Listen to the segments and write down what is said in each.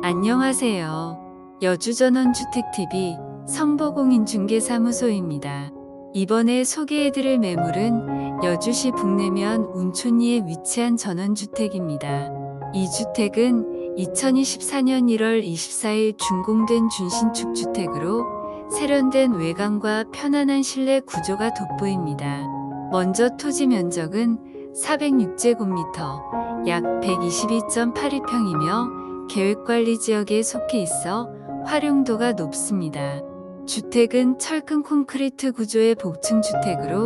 안녕하세요. 여주전원주택TV 성보공인중개사무소입니다. 이번에 소개해드릴 매물은 여주시 북내면 운촌리에 위치한 전원주택입니다. 이 주택은 2024년 1월 24일 준공된 준신축 주택으로 세련된 외관과 편안한 실내 구조가 돋보입니다. 먼저 토지 면적은 406제곱미터, 약 122.82평이며 계획관리 지역에 속해 있어 활용도가 높습니다. 주택은 철근 콘크리트 구조의 복층 주택으로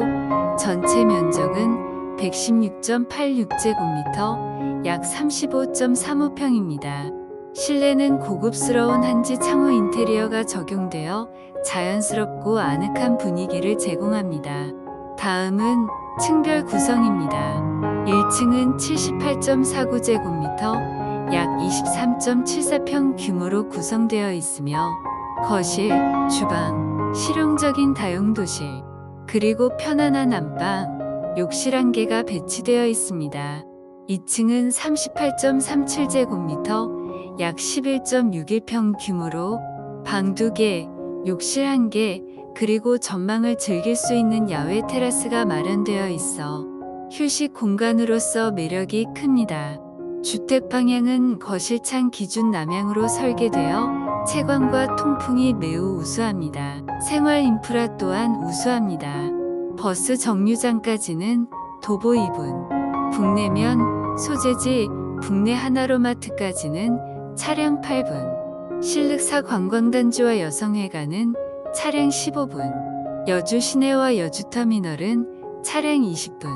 전체 면적은 116.86제곱미터, 약 35.35평입니다. 실내는 고급스러운 한지 창호 인테리어가 적용되어 자연스럽고 아늑한 분위기를 제공합니다. 다음은 층별 구성입니다. 1층은 78.49제곱미터, 약 23.74평 규모로 구성되어 있으며 거실, 주방, 실용적인 다용도실, 그리고 편안한 안방, 욕실 한 개가 배치되어 있습니다. 2층은 38.37제곱미터, 약 11.61평 규모로 방 2개, 욕실 1개, 그리고 전망을 즐길 수 있는 야외 테라스가 마련되어 있어 휴식 공간으로서 매력이 큽니다. 주택 방향은 거실창 기준 남향으로 설계되어 채광과 통풍이 매우 우수합니다. 생활 인프라 또한 우수합니다. 버스 정류장까지는 도보 2분, 북내면 소재지 북내 하나로마트까지는 차량 8분, 실륵사 관광단지와 여성회관은 차량 15분, 여주 시내와 여주터미널은 차량 20분,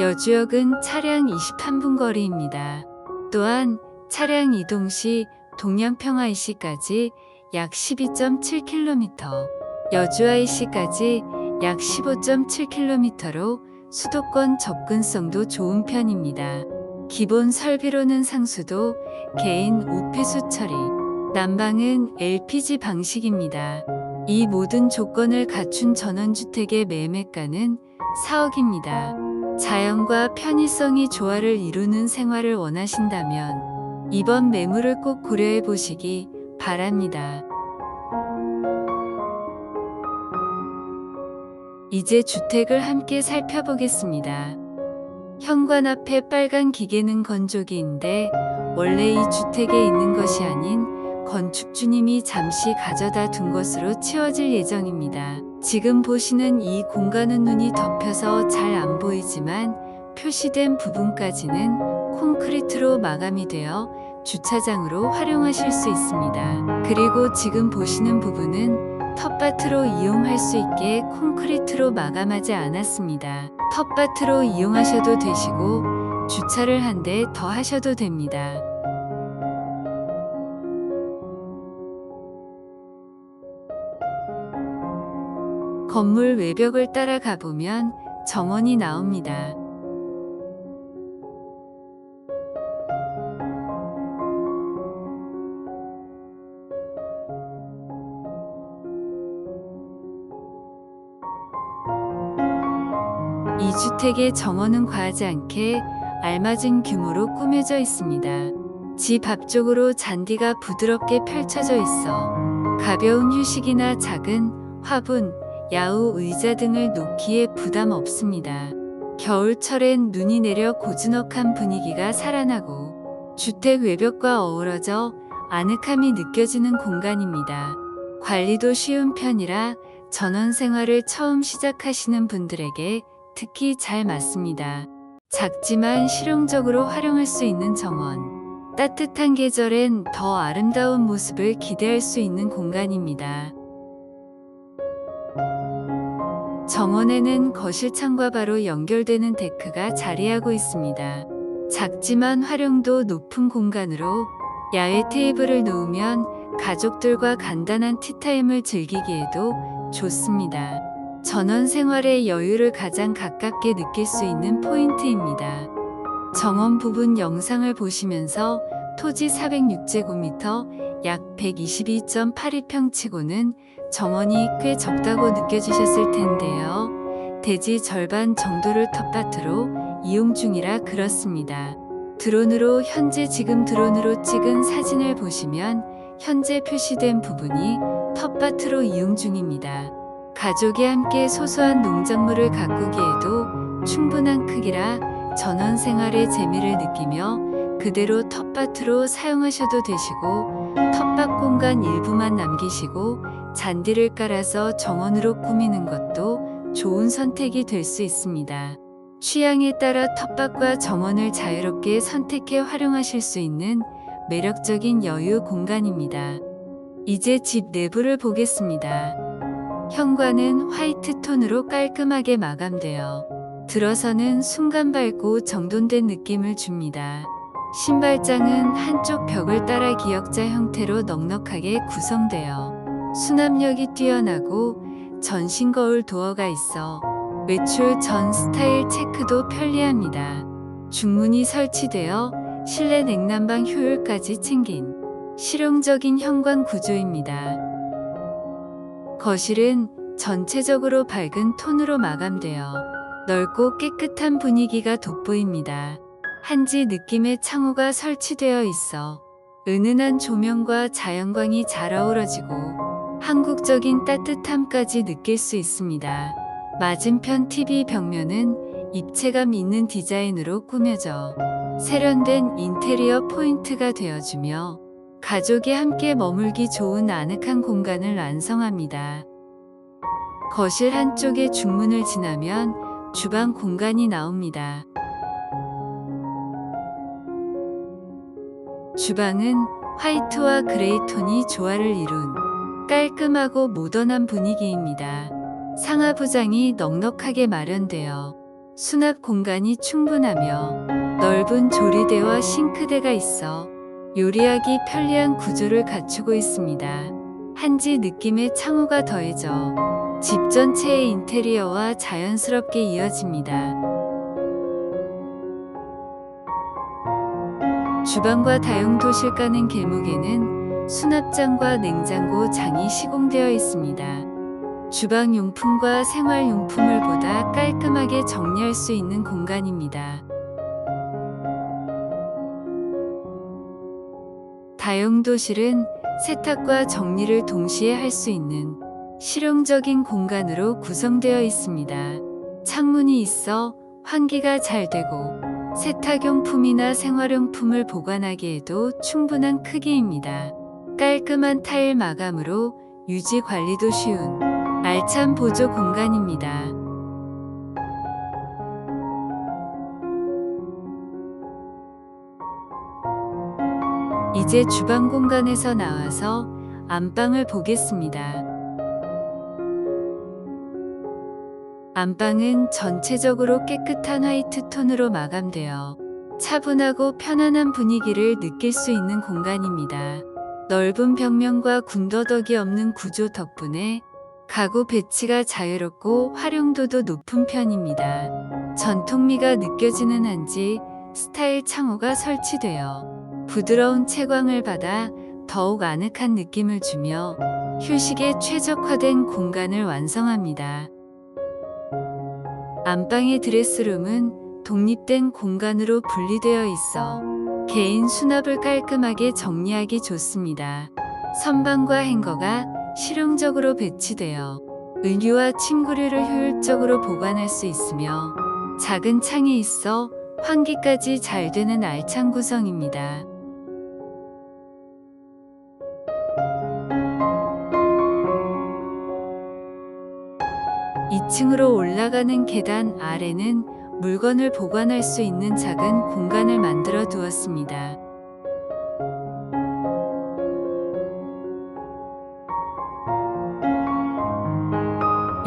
여주역은 차량 23분 거리입니다. 또한 차량 이동 시 동양평화IC까지 약 12.7km, 여주IC까지 약 15.7km로 수도권 접근성도 좋은 편입니다. 기본 설비로는 상수도, 개인 우폐수 처리, 난방은 LPG 방식입니다. 이 모든 조건을 갖춘 전원주택의 매매가는 4억입니다. 자연과 편의성이 조화를 이루는 생활을 원하신다면 이번 매물을 꼭 고려해 보시기 바랍니다. 이제 주택을 함께 살펴보겠습니다. 현관 앞에 빨간 기계는 건조기인데 원래 이 주택에 있는 것이 아닌 건축주님이 잠시 가져다 둔 것으로 치워질 예정입니다. 지금 보시는 이 공간은 눈이 덮여서 잘 안 보이지만 표시된 부분까지는 콘크리트로 마감이 되어 주차장으로 활용하실 수 있습니다. 그리고 지금 보시는 부분은 텃밭으로 이용할 수 있게 콘크리트로 마감하지 않았습니다. 텃밭으로 이용하셔도 되시고 주차를 한 대 더 하셔도 됩니다. 건물 외벽을 따라 가보면 정원이 나옵니다. 이 주택의 정원은 과하지 않게 알맞은 규모로 꾸며져 있습니다. 집 앞쪽으로 잔디가 부드럽게 펼쳐져 있어 가벼운 휴식이나 작은 화분, 야후 의자 등을 놓기에 부담 없습니다. 겨울철엔 눈이 내려 고즈넉한 분위기가 살아나고 주택 외벽과 어우러져 아늑함이 느껴지는 공간입니다. 관리도 쉬운 편이라 전원 생활을 처음 시작하시는 분들에게 특히 잘 맞습니다. 작지만 실용적으로 활용할 수 있는 정원. 따뜻한 계절엔 더 아름다운 모습을 기대할 수 있는 공간입니다. 정원에는 거실창과 바로 연결되는 데크가 자리하고 있습니다. 작지만 활용도 높은 공간으로 야외 테이블을 놓으면 가족들과 간단한 티타임을 즐기기에도 좋습니다. 전원 생활의 여유를 가장 가깝게 느낄 수 있는 포인트입니다. 정원 부분 영상을 보시면서 토지 406제곱미터 약 122.82평 치고는 정원이 꽤 적다고 느껴지셨을 텐데요. 대지 절반 정도를 텃밭으로 이용 중이라 그렇습니다. 드론으로 현재 지금 드론으로 찍은 사진을 보시면 현재 표시된 부분이 텃밭으로 이용 중입니다. 가족이 함께 소소한 농작물을 가꾸기에도 충분한 크기라 전원 생활의 재미를 느끼며 그대로 텃밭으로 사용하셔도 되시고 텃밭 공간 일부만 남기시고 잔디를 깔아서 정원으로 꾸미는 것도 좋은 선택이 될 수 있습니다. 취향에 따라 텃밭과 정원을 자유롭게 선택해 활용하실 수 있는 매력적인 여유 공간입니다. 이제 집 내부를 보겠습니다. 현관은 화이트 톤으로 깔끔하게 마감되어 들어서는 순간 밝고 정돈된 느낌을 줍니다. 신발장은 한쪽 벽을 따라 기역자 형태로 넉넉하게 구성되어 수납력이 뛰어나고 전신 거울 도어가 있어 외출 전 스타일 체크도 편리합니다. 중문이 설치되어 실내 냉난방 효율까지 챙긴 실용적인 현관 구조입니다. 거실은 전체적으로 밝은 톤으로 마감되어 넓고 깨끗한 분위기가 돋보입니다. 한지 느낌의 창호가 설치되어 있어 은은한 조명과 자연광이 잘 어우러지고 한국적인 따뜻함까지 느낄 수 있습니다. 맞은편 TV 벽면은 입체감 있는 디자인으로 꾸며져 세련된 인테리어 포인트가 되어주며 가족이 함께 머물기 좋은 아늑한 공간을 완성합니다. 거실 한쪽에 중문을 지나면 주방 공간이 나옵니다. 주방은 화이트와 그레이 톤이 조화를 이룬 깔끔하고 모던한 분위기입니다. 상하부장이 넉넉하게 마련되어 수납 공간이 충분하며 넓은 조리대와 싱크대가 있어 요리하기 편리한 구조를 갖추고 있습니다. 한지 느낌의 창호가 더해져 집 전체의 인테리어와 자연스럽게 이어집니다. 주방과 다용도실 가는 길목에는 수납장과 냉장고 장이 시공되어 있습니다. 주방 용품과 생활용품을 보다 깔끔하게 정리할 수 있는 공간입니다. 다용도실은 세탁과 정리를 동시에 할 수 있는 실용적인 공간으로 구성되어 있습니다. 창문이 있어 환기가 잘 되고 세탁용품이나 생활용품을 보관하기에도 충분한 크기입니다. 깔끔한 타일 마감으로 유지 관리도 쉬운 알찬 보조 공간입니다. 이제 주방 공간에서 나와서 안방을 보겠습니다. 안방은 전체적으로 깨끗한 화이트 톤으로 마감되어 차분하고 편안한 분위기를 느낄 수 있는 공간입니다. 넓은 벽면과 군더더기 없는 구조 덕분에 가구 배치가 자유롭고 활용도도 높은 편입니다. 전통미가 느껴지는 한지 스타일 창호가 설치되어 부드러운 채광을 받아 더욱 아늑한 느낌을 주며 휴식에 최적화된 공간을 완성합니다. 안방의 드레스룸은 독립된 공간으로 분리되어 있어 개인 수납을 깔끔하게 정리하기 좋습니다. 선반과 행거가 실용적으로 배치되어 의류와 침구류를 효율적으로 보관할 수 있으며 작은 창이 있어 환기까지 잘 되는 알찬 구성입니다. 2층으로 올라가는 계단 아래는 물건을 보관할 수 있는 작은 공간을 만들어 두었습니다.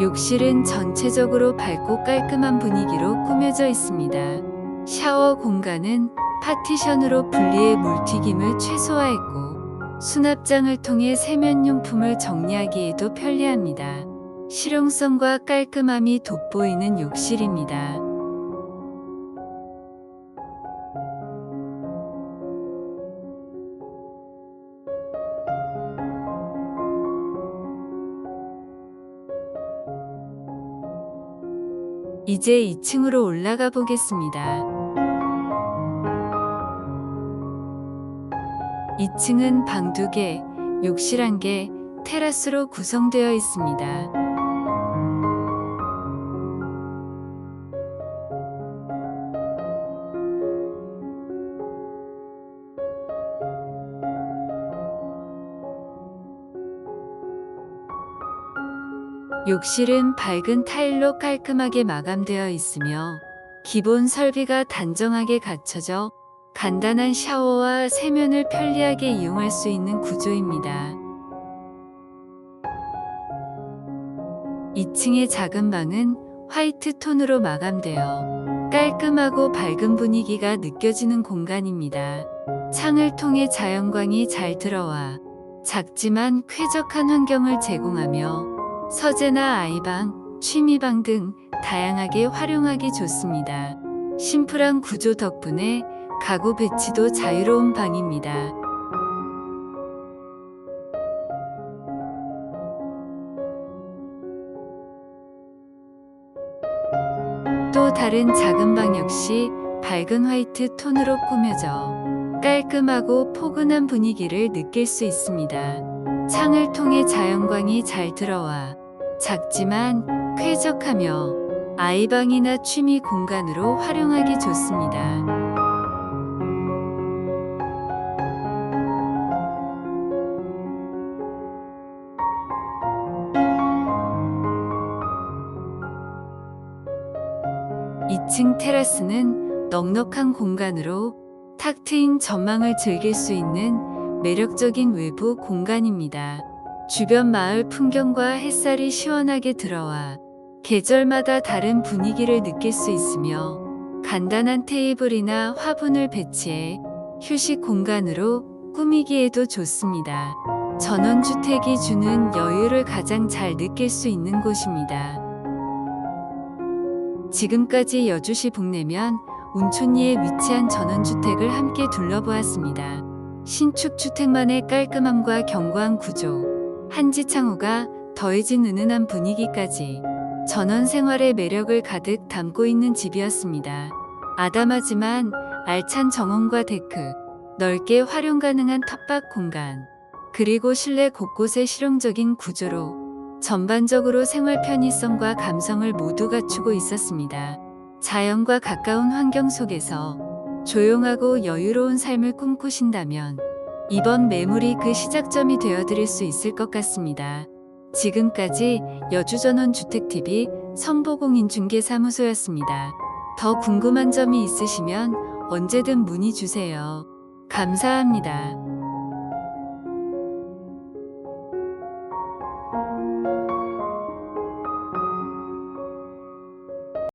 욕실은 전체적으로 밝고 깔끔한 분위기로 꾸며져 있습니다. 샤워 공간은 파티션으로 분리해 물튀김을 최소화했고 수납장을 통해 세면용품을 정리하기에도 편리합니다. 실용성과 깔끔함이 돋보이는 욕실입니다. 이제 2층으로 올라가 보겠습니다. 2층은 방 2개, 욕실 1개, 테라스로 구성되어 있습니다. 욕실은 밝은 타일로 깔끔하게 마감되어 있으며 기본 설비가 단정하게 갖춰져 간단한 샤워와 세면을 편리하게 이용할 수 있는 구조입니다. 2층의 작은 방은 화이트 톤으로 마감되어 깔끔하고 밝은 분위기가 느껴지는 공간입니다. 창을 통해 자연광이 잘 들어와 작지만 쾌적한 환경을 제공하며 서재나 아이방, 취미방 등 다양하게 활용하기 좋습니다. 심플한 구조 덕분에 가구 배치도 자유로운 방입니다. 또 다른 작은 방 역시 밝은 화이트 톤으로 꾸며져 깔끔하고 포근한 분위기를 느낄 수 있습니다. 창을 통해 자연광이 잘 들어와 작지만 쾌적하며 아이방이나 취미 공간으로 활용하기 좋습니다. 이층 테라스는 넉넉한 공간으로 탁 트인 전망을 즐길 수 있는 매력적인 외부 공간입니다. 주변 마을 풍경과 햇살이 시원하게 들어와 계절마다 다른 분위기를 느낄 수 있으며 간단한 테이블이나 화분을 배치해 휴식 공간으로 꾸미기에도 좋습니다. 전원주택이 주는 여유를 가장 잘 느낄 수 있는 곳입니다. 지금까지 여주시 북내면 운촌리에 위치한 전원주택을 함께 둘러보았습니다. 신축 주택만의 깔끔함과 견고한 구조, 한지 창호가 더해진 은은한 분위기까지 전원 생활의 매력을 가득 담고 있는 집이었습니다. 아담하지만 알찬 정원과 데크, 넓게 활용 가능한 텃밭 공간, 그리고 실내 곳곳의 실용적인 구조로 전반적으로 생활 편의성과 감성을 모두 갖추고 있었습니다. 자연과 가까운 환경 속에서 조용하고 여유로운 삶을 꿈꾸신다면 이번 매물이 그 시작점이 되어드릴 수 있을 것 같습니다. 지금까지 여주전원 주택TV 선보공인중개사무소였습니다. 더 궁금한 점이 있으시면 언제든 문의 주세요. 감사합니다.